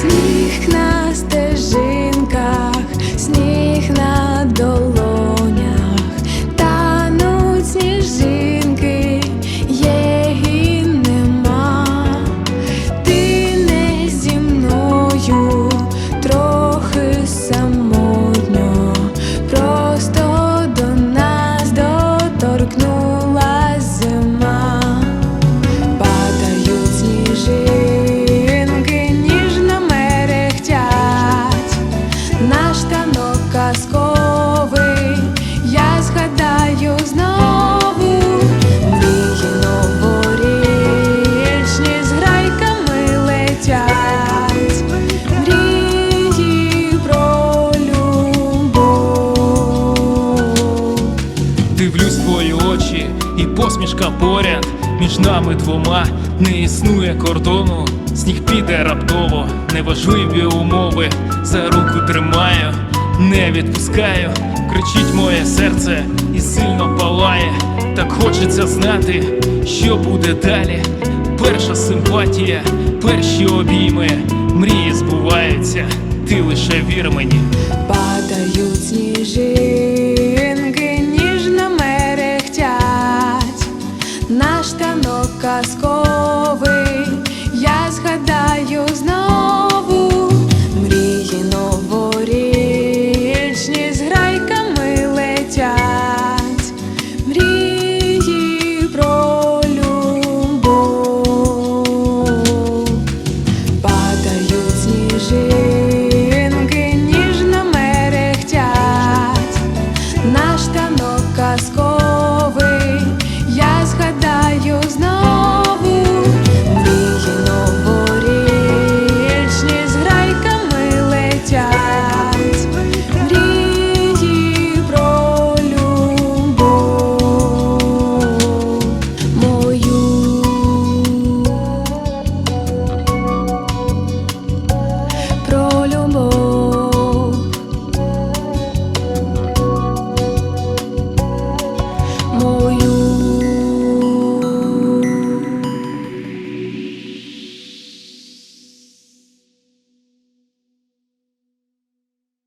сніг нас. Посмішка поряд, між нами двома не існує кордону, сніг піде раптово, неважливі умови, за руку тримаю, не відпускаю, кричить моє серце і сильно палає. Так хочеться знати, що буде далі. Перша симпатія, перші обійми, мрії збуваються, ти лише вір мені. Падають сніжинки, танок